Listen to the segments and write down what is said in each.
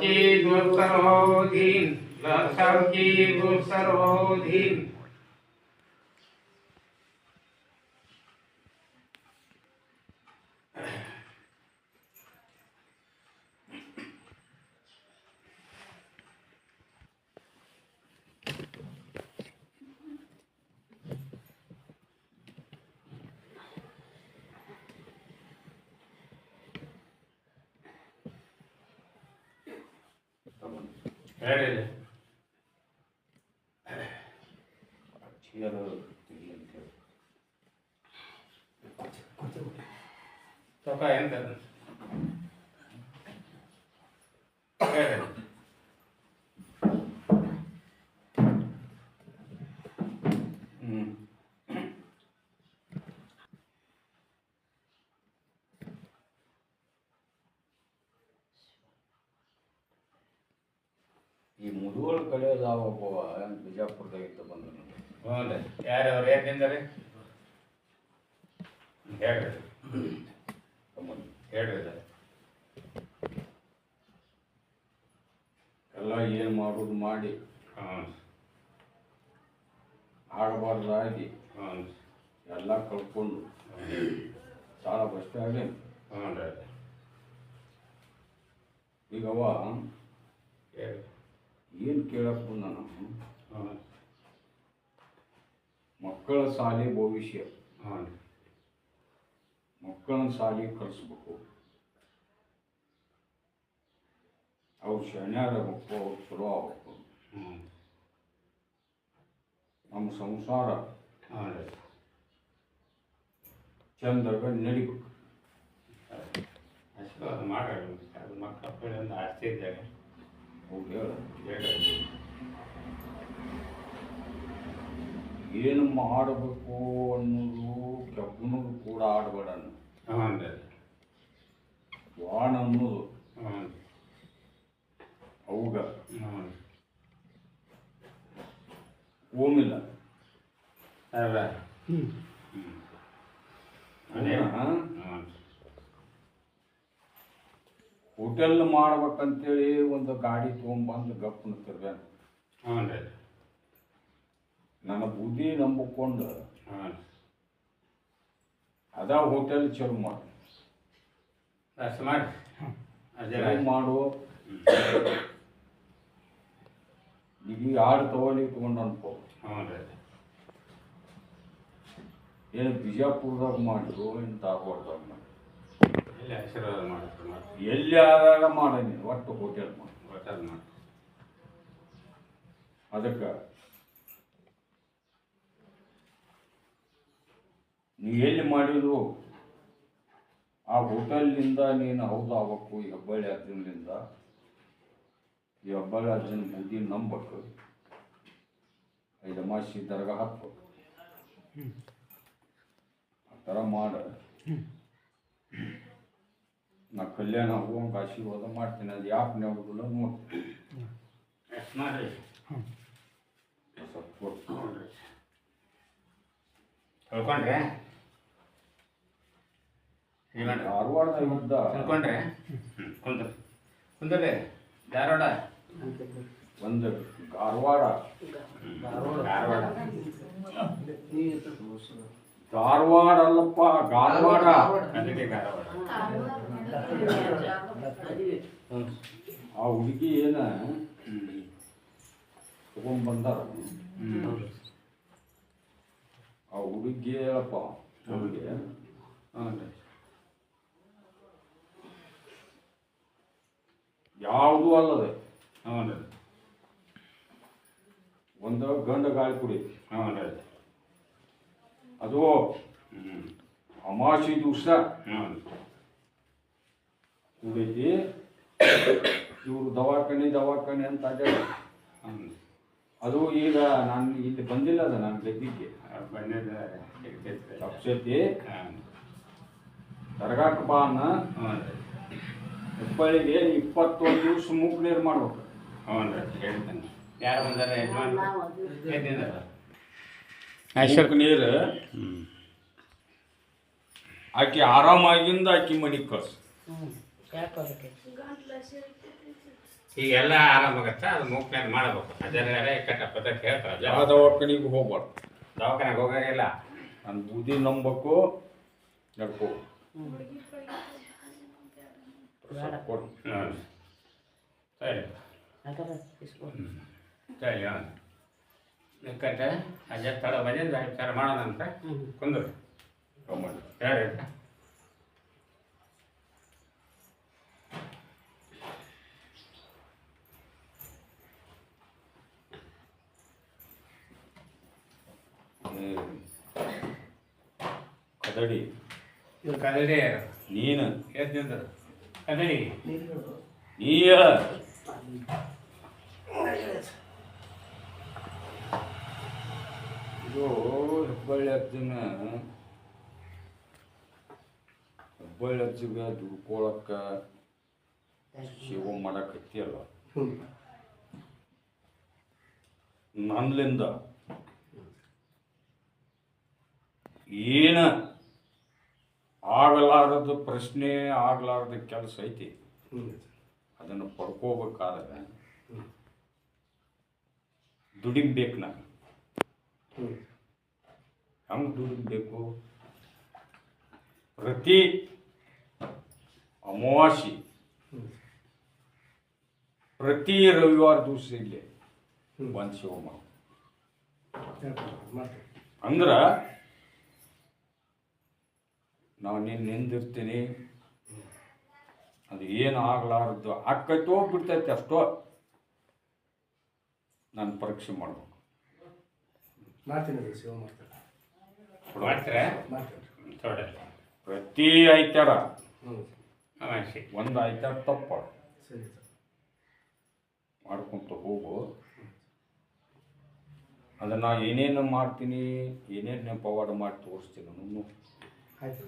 सर्वकी दुर्सर्वोधीं सर्वकी दुर्सर्वोधीं ಹೇಳಿ. ತೊಕ ಎಂತ ಹೇಳಿ ಈ ಮುದುಗಳ ಕಡೆಯಲ್ಲ ಒಬ್ಬವ ಬಿಜಾಪುರದಾಗಿದ್ದ ಬಂದ ಹ್ಞೂ ರೀ ಯಾರವ್ರು ಯಾಕೆಂದರೆ ಹೇಳ್ರಿ. ಹೇಳ್ರಿ ಸರ್ ಎಲ್ಲ ಏನು ಮಾಡೋದು ಮಾಡಿ. ಹಾಂ. ಆಗಬಾರ್ದಾಗಿ ಹ್ಞೂ ಎಲ್ಲ ಕಳ್ಕೊಂಡು. ಸಾಲ ಬಷ್ಟೇ ಆಗಿ ಹ್ಞೂ ರೀ ಈಗವ ಹೇಳಿ ಏನು ಕೇಳಕ್ ಬಂದ ನಾನು? ಮಕ್ಕಳ ಶಾಲೆ ಭವಿಷ್ಯ. ಹಾಂ. ಮಕ್ಕಳ ಮಕ್ಕಳನ್ನ ಶಾಲೆ ಕಲಿಸ್ಬೇಕು ಅವ್ರು ಶಣ್ಯಾರಬೇಕು ಅವ್ರು ಚಲೋ ಆಗ್ಬೇಕು. ನಮ್ಮ ಸಂಸಾರ ಚಂದಾಗ ನಡಿಬೇಕು. ಆಶೀರ್ವಾದ ಮಾಡ್ರಿ ಅದು ಮಕ್ಕಳ ಆಸ್ತಿ ಆಸ್ತಿ ಇದ್ದಾರೆ ಅವ್ರು ಹೇಳ ಹೇಳ್ರಿ ಏನು ಮಾಡಬೇಕು ಅನ್ನೋದು ಕೆಬ್ಬನದು ಕೂಡ ಆಡಬೇಡ ವಾಣ ಅನ್ನೋದು. ಅವುಗ. ಓಮಿಲ್ಲ. ಅಲ್ಲ ಹ್ಞೂ ಅದೇ ಅವನ್ನ ಹ್ಞೂ ಹೋಟೆಲ್ ಮಾಡ್ಬೇಕಂತೇಳಿ ಒಂದು ಗಾಡಿ ತೊಗೊಂಬಂದು ಗಪ್ಪನ ತಿರ್ಗಾನ ಹ್ಞೂ ರೀ. ನನ್ನ ಬುದ್ಧಿ ನಂಬಿಕೊಂಡು ಹಾಂ ಅದ ಹೋಟೆಲ್ ಚಲೋ ಮಾಡು ಅಷ್ಟು ಮಾಡಿ ಅದೇ ಚಲೋ ಮಾಡು. ಈಗ ಆಡು ತಗೊಳ್ಳಿ ತಗೊಂಡು ಅನ್ಕೋ. ಹ್ಞೂ ರೀ. ಏನು ಬಿಜಾಪುರದಾಗ ಮಾಡಿದ್ರು ಏನು ಧಾರವಾಡದಾಗ ಮಾಡಿ ಇಲ್ಲಿ ಆಶೀರ್ವಾದ ಮಾಡ್ತಾರೆ ಮಾಡಿ ಎಲ್ಲಿ ಆದಾಗ ಮಾಡ ನೀನು ಒಟ್ಟು ಹೋಟೆಲ್ ಮಾಡಿ ಹೋಟೆಲ್ ಮಾಡಿ ಅದಕ್ಕೆ ನೀ ಎಲ್ಲಿ ಮಾಡಿದ್ರು ಆ ಹೋಟೆಲ್ನಿಂದ ನೀನು ಹೌದು ಆಗ್ಬೇಕು ಈ ಹೆಬ್ಬಳ್ಳಿ ಅರ್ಜುನ್ಲಿಂದ ಈ ಹೆಬ್ಬಳ್ಳಿ ಅರ್ಜುನ್ ಬುದ್ಧಿ ನಂಬಕ್ಕೆ ಐದು ಮಾಸಿ ದರ್ಗಾ ಹತ್ತು ಆ ಥರ ಮಾಡ. ನಾ ಕಲ್ಯಾಣ ಹೋಗಂಗೆ ಆಶೀರ್ವಾದ ಮಾಡ್ತೀನಿ ಅದು ಯಾಕೆ ನೆವದಿಲ್ಲ ನೋಡ್ತೀನಿ ಅಷ್ಟು ಮಾಡಿ ಸ್ವಲ್ಪ ಕೊಟ್ಟು. ಹ್ಞೂ ರೀ ತಿಳ್ಕೊಂಡ್ರೆ ಈಗ ಧಾರವಾಡದಾಗ ಇದ್ದ ತಿಳ್ಕೊಂಡ್ರೆ ಕುಂದ್ರಿ ಕುಂದ್ರಿ ಧಾರವಾಡ ಒಂದು ಧಾರವಾಡ ಧಾರವಾಡ ಧಾರವಾಡ ಅಲ್ಲಪ್ಪ ಧಾರವಾಡ ಅದಕ್ಕೆ ಧಾರವಾಡ ಆ ಹುಡುಗಿ ಏನ ತಗೊಂಡ್ಬಂದಾರ ಆ ಹುಡುಗಿ ಹೇಳಪ್ಪ ಹುಡುಗಿ ಯಾವುದೂ ಅಲ್ಲದೆ. ರೀ. ಒಂದು ಗಂಡ ಗಾಳಿ ಕುಡಿ. ಹಾಂ ಅದು ಅಮಾಸಿ ದಿವಸ. ಕುಡೈತಿ. ಇವರು ದವಾಖಾನೆ ದವಾಖಾನೆ ಅಂತ ಅಡ್ಯಾಡ ಹ್ಞೂ ಅದು ಈಗ ನಾನು ಇಲ್ಲಿ ಬಂದಿಲ್ಲ ಅದ ನಾನು ಗದ್ದಿಗೆ ಬಂದಿದ್ದ ತಪ್ಸೈತಿ. ಹಾಂ. ದರ್ಗಾಕ್ ಬಾ ಅನ್ನ. ಹ್ಞೂ ರೀ. ಹುಬ್ಬಳ್ಳಿಗೆ ಇಪ್ಪತ್ತೊಂದು ದಿವಸ ಮೂಕ್ ನೀರು ಮಾಡ್ಬೇಕು. ಹ್ಞೂ ರೀ ಹೇಳ್ತೇನೆ. ಯಾರು ಬಂದಾರ? ಯಜಮಾನ್? ನೀರು. ಆಕೆ ಆರಾಮಾಗಿಂದ ಆಕಿ ಮನೆಗೆ ಕಳ್ಸ. ಈಗೆಲ್ಲ ಆರಾಮಾಗತ್ತ ಅದು ಮೂಕ್ನಾಗ ಮಾಡಬೇಕು. ಅದನ್ನೆಲ್ಲ ಕಟ್ಟ ಪದ್ಧತಿ ಹೇಳ್ತಾರೆ. ಆ ದವಾಖಾನಿಗೂ ಹೋಗ್ಬಾರ್ದು. ದವಾಖಾನೆಗೆ ಹೋಗಾಗಿಲ್ಲ ನನ್ನ ಬುದ್ಧಿ ನಂಬಬೇಕು ನಡ್ಕೋ. ಕೊಡು. ಹ್ಞೂ ಸರಿ. ಸರಿ ಹಾಂ. ಕಟ್ಟ ಅಜ್ಜ ತಡ ಬಂದಿದ್ದು ವಿಚಾರ ಮಾಡೋಣ ಅಂತ ಹ್ಞೂ ಕುಂದ್ರು. ಹೇಳಿ ಕದಡಿ. ಇದು ಕದಡಿ. ನೀನು. ಎದ್ದಿದ್ದು ಕದಡಿ. ನೀ ಹೇಳ. ಇದು ಹೆಬ್ಬಳ್ಳಿ ಅಜ್ಜನ ಹೆಬ್ಬಳ್ಳಿ ಅಜ್ಜಿಗೆ ದುಡ್ಕೊಳಕ್ಕ ಶಿವ ಮಾಡಕತ್ತಿಯಲ್ಲ ನನ್ನಿಂದ ಏನ ಆಗಲಾರದು ಪ್ರಶ್ನೆ ಆಗಲಾರದ ಕೆಲಸ ಐತಿ. ಅದನ್ನು ಪಡ್ಕೋಬೇಕಾದ್ರೆ ದುಡಿಬೇಕು ನಾನು. ಹೆಂಗೆ ದುಡಿಬೇಕು? ಪ್ರತಿ ಅಮಾವಾಸ್ಯೆ ಪ್ರತಿ ರವಿವಾರ ದಿವಸ ಇಲ್ಲಿ ಬಂದ್ ಶಿವ ಅಂದ್ರೆ ನಾವು ನಿನ್ನ ನಿಂದಿರ್ತೀನಿ. ಅದು ಏನು ಆಗಲಾರದ್ದು ಆಕೈತೋ ಬಿಡ್ತೈತೆ ಅಷ್ಟೋ. ನಾನು ಪರೀಕ್ಷೆ ಮಾಡ್ಬೇಕು. ಮಾಡ್ತೀನಿ ಸೇವೆ ಮಾಡ್ತಾರೆ. ಪ್ರತಿ ಐತಾರ. ಒಂದು ಐತಾರ ತಪ್ಪ. ಮಾಡ್ಕೊಂತ ಹೋಗು. ಅದನ್ನ ಏನೇನು ಮಾಡ್ತೀನಿ ಏನೇನು ಪವಾಡ ಮಾಡಿ ತೋರಿಸ್ತೀನಿ ನಾನು. ಆಯ್ತು.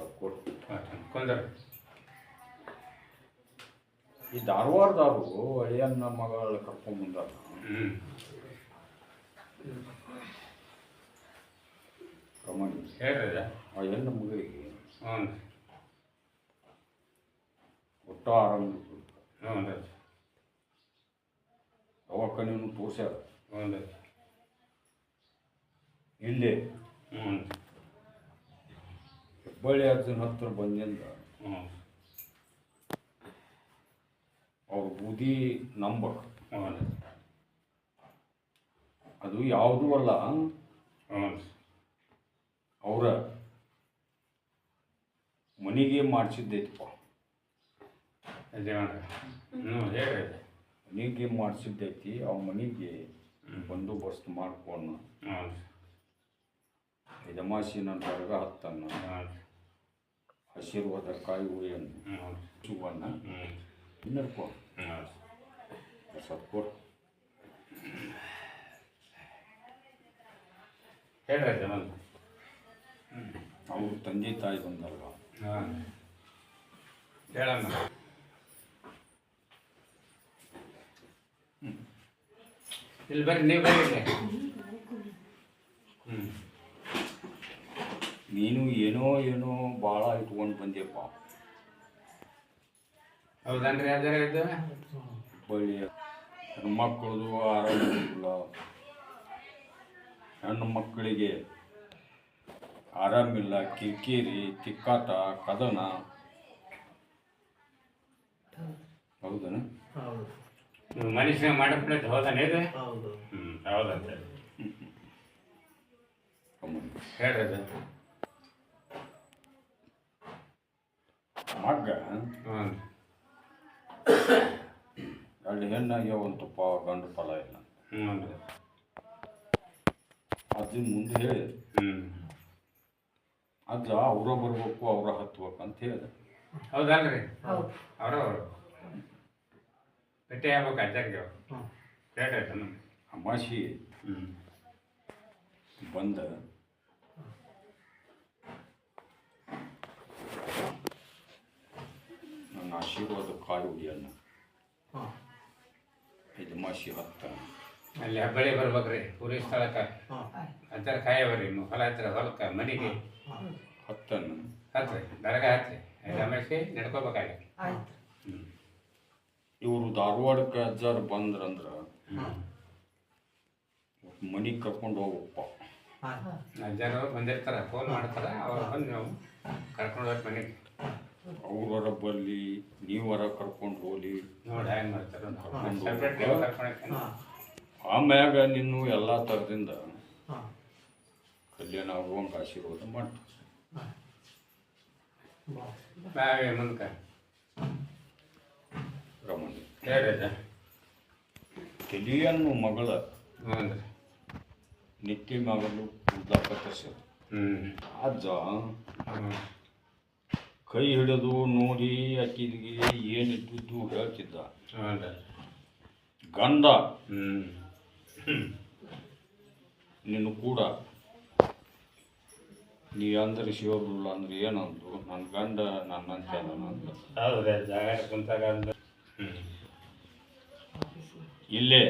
ಕುಂದ್ರು ಈ ಧಾರವಾಡದವರು ಅಳಿಯನ್ನ ಮಗಳ ಕರ್ಕೊಂಡ್ಬಂದಾರ ಹ್ಞೂ ಕಮಣಿ ಹೇಳ್ರಿ ಆ ಹೆಣ್ಣು ಮಗಳಿಗೆ ಹ್ಞೂ ಒಟ್ಟ ತೋರ್ಸ್ಯಾರ. ಹ್ಞೂ ರೀ. ಇಲ್ಲೇ. ಹ್ಞೂ ಹೆಬ್ಬಳ್ಳಿ ಅರ್ಜುನ್ ಹತ್ರ ಬಂದಿಂದ ಹ್ಞೂ ಅವ್ರ ಬೂದಿ ನಂಬರ್ ಹ್ಞೂ ಅದು ಯಾವುದೂ ಅಲ್ಲ ಅವರ ಮನೆಗೆ ಮಾಡಿಸಿದ್ದೈತಪ್ಪ ಮನೆಗೆ ಮಾಡಿಸಿದ್ದೈತಿ ಅವ ಮನೆಗೆ ಬಂದೋಬಸ್ತ್ ಮಾಡ್ಕೊಂಡು ಯಜಮಾಸಿ ನನ್ನ ದರ್ಗ ಹತ್ತನ್ನ ಆಶೀರ್ವಾದ ಕಾಯಿ ಹೂಯನ್ನು ಹ್ಞೂ ಸುವನ್ನ ಇನ್ನರ್ಕೊ ಕೊಡು. ಹೇಳ್ರಿ ಬಂದು ಅವ್ರ ತಂದೆ ತಾಯಿ ಬಂದಲ್ವ? ಹಾಂ. ಹೇಳಮ್ಮ ಇಲ್ಲಿ ಬರ್ರಿ ನೀವು ಬರ್ರಿ ಹ್ಞೂ ನೀನು ಏನೋ ಏನೋ ಭಾಳ ಇಟ್ಕೊಂಡು ಬಂದ್ಯಪ್ಪ. ಹೌದನ್ರಿ ಯಾವ್ದಾರ ಹೆಣ್ಮಕ್ಳದು ಆರಾಮಿಲ್ಲ ಹೆಣ್ಣು ಮಕ್ಕಳಿಗೆ ಆರಾಮಿಲ್ಲ ಕಿರಿಕಿರಿ ತಿಕ್ಕಾಟ ಕದನ. ಹೌದನ? ಮನುಷ್ಯ ಹೌದಾನೆ ಇದು? ಹೌದಂತ. ಕಮ್ಮಿ. ಹೇಳ್ರಿ ಅದು ಮಗ್ಗ ಹ್ಞೂ ಒಂದು ಹೆಣ್ಣಾಗ್ಯಾವಂತಪ್ಪ ಗಂಡು ಫಲ ಇಲ್ಲ. ಹ್ಞೂ ರೀ. ಅದನ್ನ ಮುಂದೆ ಹೇಳಿ. ಹ್ಞೂ ಅಜ್ಜ ಅವರ ಬರ್ಬೇಕು ಅವರ ಹತ್ಬೇಕು ಅಂತ ಹೇಳಿದೆ ಹೌದಲ್ರಿ? ಹೌದು. ಅವರು ಅವರು. ಭೇಟಿ ಆಗ್ಬೇಕು ಅವ್ರು. ಹ್ಞೂ ಹೇಳ್ರಿ ಅದನ್ನು. ಹ್ಞೂ ಬಂದ ನನ್ನ ಆಶೀರ್ವಾದ ಕಾಯಿ ಉಡಿಯನ್ನ ಇದು ಮಾಸಿ ಹತ್ತ. ಅಲ್ಲಿ ಹೆಬ್ಬಳ್ಳಿ ಬರ್ಬೇಕ್ರಿ ಪೂರಿ ಸ್ಥಳಕ್ಕೆ. ಹಾಂ. ಅಂತಾರೆ ಕಾಯವರಿ ಹೊಲ ಹತ್ತಿರ ಹೊಲಕ್ಕೆ ಮನೆಗೆ. ಹತ್ತನ್ನು. ಹತ್ರಿ ದರಗ ಹತ್ರಿ. ರಮೇಶ್ ನಡ್ಕೋಬೇಕಾಗಿ ಆಯ್ತು. ಇವರು ಧಾರವಾಡಕ್ಕೆ ಅಜ್ಜಾರು ಬಂದ್ರಂದ್ರೆ ಮನಿ ಮನೆಗೆ ಕರ್ಕೊಂಡು ಹೋಗಪ್ಪ ಅಜ್ಜಾರು ಬಂದಿರ್ತಾರೆ ಫೋನ್ ಮಾಡ್ತಾರೆ ಅವ್ರು ಬಂದು ನಾವು ಕರ್ಕೊಂಡು ಹೋಗಿ ಮನೆಗೆ. ಅವ್ರವರ ಬಲ್ಲಿ ನೀವರ ಕರ್ಕೊಂಡು ಹೋಗಿ. ನೋಡಿ ಹೆಂಗೆ ಮಾಡ್ತಾರೆ ಆಮ್ಯಾಗ ನಿನ್ನು ಎಲ್ಲ ಥರದಿಂದ ಹಾಂ. ಕಲ್ಯಾಣ ಆಗುವಂಗೆ ಆಶೀರ್ವಾದ ಮಾಡಿ. ಹಾಂ. ಬಾ. ಬಾವಿ ಮುಂದಕ್ಕೆ ರಮಣ. ಅಜ್ಜ ಮಗಳ ನಿತ್ಯ ಮಗಳು ಪೂಜಾಪತ ಹ್ಞೂ ಅಜ್ಜ ಕೈ ಹಿಡಿದು ನೋಡಿ ಆಕಿಗೆ ಏನಿದ್ದು ಹೇಳ್ತಿದ್ದ. ಗಂಡ ನಿನ್ನ ಕೂಡ. ನೀ ಅಂದ್ರೆ ಶಿವರುಲ್ಲ ಅಂದ್ರೆ ಏನಂದ್ರು? ನನ್ನ ಗಂಡ ನನ್ನ ಅಂತ ಇಲ್ಲೇ.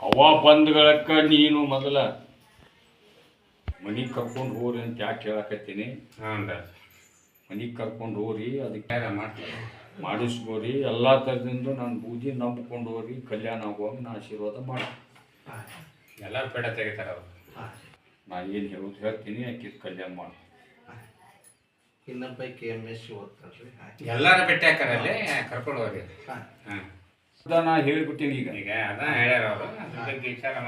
ಅವ ಬಂದ್ಗಳಕ್ಕ ನೀನು ಮೊದಲ. ಮನಿಗೆ ಕರ್ಕೊಂಡು ಹೋಗ್ರಿ ಅಂತ ಯಾಕೆ ಹೇಳಕತ್ತೀನಿ ಹಾಂ ಮನಿಗೆ ಕರ್ಕೊಂಡು ಹೋಗ್ರಿ ಅದಕ್ಕೆ ಮಾಡ್ತೀನಿ ಮಾಡಿಸ್ಬೋರಿ ಮಾಡಿಸ್ಕೋರಿ ಎಲ್ಲ ಥರದಿಂದ ನಾನು ಬೂದಿ ನಂಬ್ಕೊಂಡು ಹೋಗ್ರಿ ಕಲ್ಯಾಣ ಆಗುವಾಗ ನಾ ಆಶೀರ್ವಾದ ಮಾಡಿ ಎಲ್ಲರೂ ಪೇಡ ತೆಗಿತಾರೆ ಅವರು? ಆಯ್ತು ನಾ ಏನು ಹೇಳೋದು ಹೇಳ್ತೀನಿ ಆಕೆ ಕಲ್ಯಾಣ ಮಾಡಿ ಇನ್ನೊಬ್ಬ ಕೆ ಎಂ ಎಸ್ ಓದ್ತಾರ್ರಿ ಎಲ್ಲಾರು ಭೇಟಿ ಹಾಕಾರ ಅಲ್ಲಿ ಕರ್ಕೊಂಡು ಹೋಗಿ ಹಾಂ. ಹಾಂ. ನಾ ಹೇಳ್ಬಿಟ್ಟಿನಿ ಈಗ. ಈಗ ಅದ ಹೇಳ್ಯಾರ ಅವರು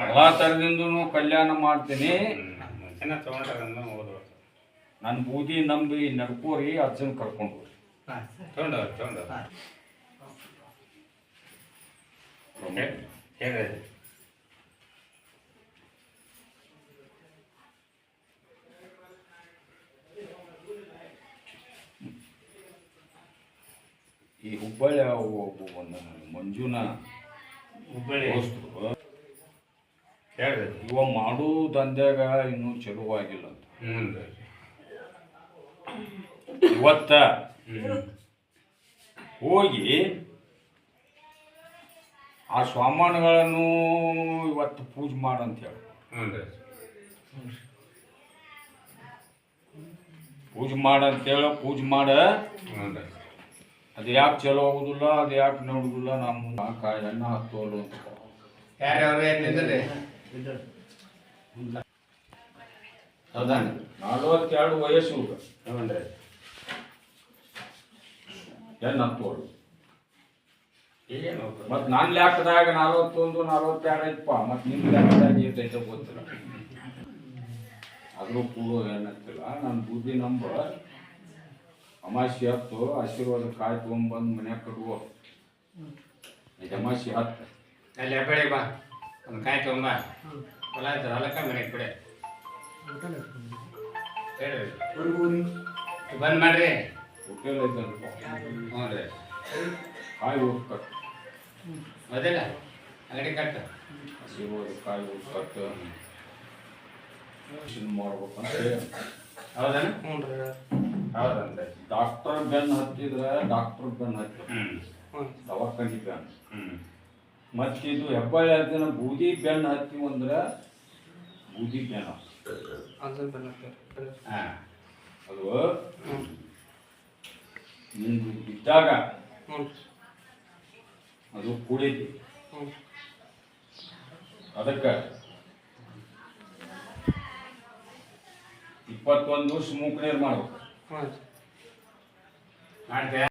ಎಲ್ಲ ಥರದಿಂದನೂ ಕಲ್ಯಾಣ ಮಾಡ್ತೀನಿ. ಮುಂಚೆನ ತಗೊಂಡ್ರೆ ಓದುವ ನನ್ನ ಬೂದಿ ನಂಬಿ ನಡ್ಕೋರಿ ಅಜ್ಜನ ಕರ್ಕೊಂಡು ಹೋಗ್ರಿ ಹಾಂ ತೊಗೊಂಡವ್ರು ತೊಗೊಂಡವ್ರು ಆಯ್ತು ಹೇಳಿ ಈ ಹುಬ್ಬಳ್ಳಿ ಮಂಜುನ ಹುಬ್ಬಳ್ಳಿ. ಇವ ಮಾಡೋ ದಂಧ್ಯಾಗ ಇನ್ನೂ ಆಗಿಲ್ಲ ಅಂತ. ಹ್ಞೂ ಇವತ್ತ ಹೋಗಿ ಆ ಸ್ವಾಮಾನುಗಳನ್ನು ಇವತ್ತು ಪೂಜೆ ಮಾಡಂತ ಹೇಳಿ. ಪೂಜೆ ಮಾಡಂತೇಳಿ ಪೂಜೆ ಮಾಡ. ಅದು ಯಾಕೆ ಚಲೋ ಆಗುದಿಲ್ಲ ಅದು ಯಾಕೆ ನೋಡುದಿಲ್ಲ ನಮ್ಮ ಕಾಯಿ ಎಣ್ಣೆ ಹತ್ತೋಲು ಅಂತ. ಯಾರ್ಯಾರು ನಲವತ್ತೆರಡು ವಯಸ್ಸು ಈಗ. ಹ್ಞೂ ರೀ ಎಣ್ಣೆ ಹತ್ತೋಳು ಏನು ಮತ್ತು ನನ್ನ ಲೆಕ್ಕದಾಗ ನಲವತ್ತೊಂದು ನಲವತ್ತೆರಡು ಐತಪ್ಪ ಮತ್ತು ನಿಮ್ಮ ಲೆಕ್ಕದಾಗ ಏಟೈತೆ ಗೊತ್ತಿಲ್ಲ. ಆದರೂ ಕೂಡ ಏನಂತಿಲ್ಲ. ನನ್ನ ಬುದ್ಧಿ ನಂಬ ಅಮಾಸಿ ಹತ್ತು ಆಶೀರ್ವಾದ ಕಾಯಿ ತೊಗೊಂಬಂದು ಮನ್ಯಾಗ ಕಡುವ ಅಮಾಸಿ ಹತ್ತು. ಅಲ್ಲಿ ಹೆಬ್ಬಳ್ಳಿ ಬಾ. ಒಂದು ಕಾಯಿ ತೊಗೊಂಬ. ಹೊಲ ಆಯ್ತು ಹೊಲಕ್ಕ ಮನೆಗೆ ಬಿಡಿ ಹೇಳ್ರಿ ಬಂದ್ ಮಾಡ್ರಿ ಹೋಟೆಲ್ ಐತಲ್ಪ ಹ್ಞೂ ರೀ ಕಾಯಿ ಹೋಗಿ ಕಟ್ಟು ಮೊದಲ ಅಂಗಡಿ ಕಟ್ಟ ಆಶೀರ್ವಾದ ಕಾಯಿ ಹೋಗಿ. ಹೌದಾ ಹ್ಞೂ ರೀ ಹೌದಂತೆ ಡಾಕ್ಟರ್ ಬೆನ್ ಹತ್ತಿದ್ರೆ ಡಾಕ್ಟರ್ ಬೆನ್ ಹತ್ತಿ ದವಾಖಾನಿ ಬೆನ್ ಹ್ಞೂ ಮತ್ತು ಇದು ಹೆಬ್ಬಾಳಿ ಹತ್ತಿನ ಬೂದಿ ಬೆನ್ನು ಹತ್ತಿವು ಅಂದ್ರೆ ಬೂದಿ ಬೆನ್ನು. ಅದನ್ನ ಹಾಂ ಅದು ನಿಂದು ಬಿದ್ದಾಗ ಅದು ಕುಡಿತಿ ಅದಕ್ಕೆ ಇಪ್ಪತ್ತೊಂದು ದಿವಸ ಮೂಕ್ ನೀರು ಮಾಡ್ಬೇಕು ಮಾಡ್ತೀಯಾ